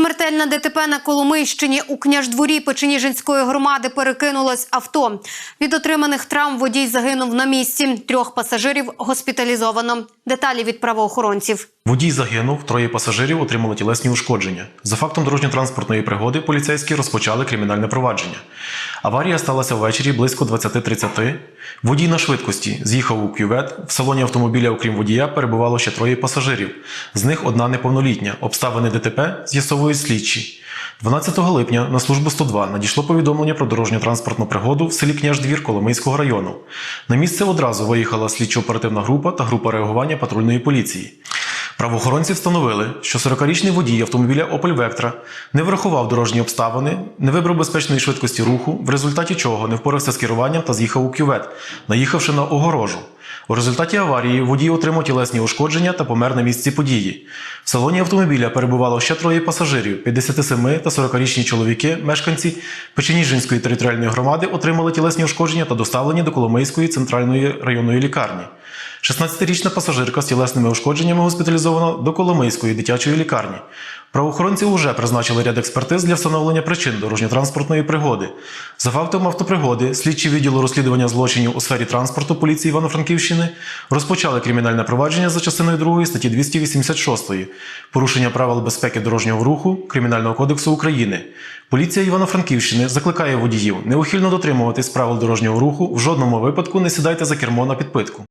Смертельна ДТП на Коломийщині у княждворі Печеніжинської громади перекинулось авто. Від отриманих травм водій загинув на місці. Трьох пасажирів госпіталізовано. Деталі від правоохоронців. Водій загинув, троє пасажирів отримали тілесні ушкодження. За фактом дорожньо-транспортної пригоди поліцейські розпочали кримінальне провадження. Аварія сталася ввечері близько 20.30. Водій на швидкості з'їхав у кювет. В салоні автомобіля, окрім водія, перебувало ще троє пасажирів. З них одна неповнолітня. Обставини ДТП з'ясовують слідчі. 12 липня на службу 102 надійшло повідомлення про дорожньо-транспортну пригоду в селі Княждвір Коломийського району. На місце одразу виїхала слідчо-оперативна група та група реагування патрульної поліції. Правоохоронці встановили, що 40-річний водій автомобіля Opel Vectra не врахував дорожні обставини, не вибрав безпечної швидкості руху, в результаті чого не впорався з керуванням та з'їхав у кювет, наїхавши на огорожу. У результаті аварії водій отримав тілесні ушкодження та помер на місці події. В салоні автомобіля перебувало ще троє пасажирів: 57 та 40-річні чоловіки, мешканці Печеніжинської територіальної громади, отримали тілесні ушкодження та доставлені до Коломийської центральної районної лікарні. 16-річна пасажирка з тілесними ушкодженнями госпіталізована до Коломийської дитячої лікарні. Правоохоронці вже призначили ряд експертиз для встановлення причин дорожньо-транспортної пригоди. За фактом автопригоди, слідчі відділу розслідування злочинів у сфері транспорту поліції Івано-Франківщини розпочали кримінальне провадження за частиною 2 статті 286 порушення правил безпеки дорожнього руху Кримінального кодексу України. Поліція Івано-Франківщини закликає водіїв неухильно дотримуватись правил дорожнього руху. В жодному випадку не сідайте за кермо на підпитку.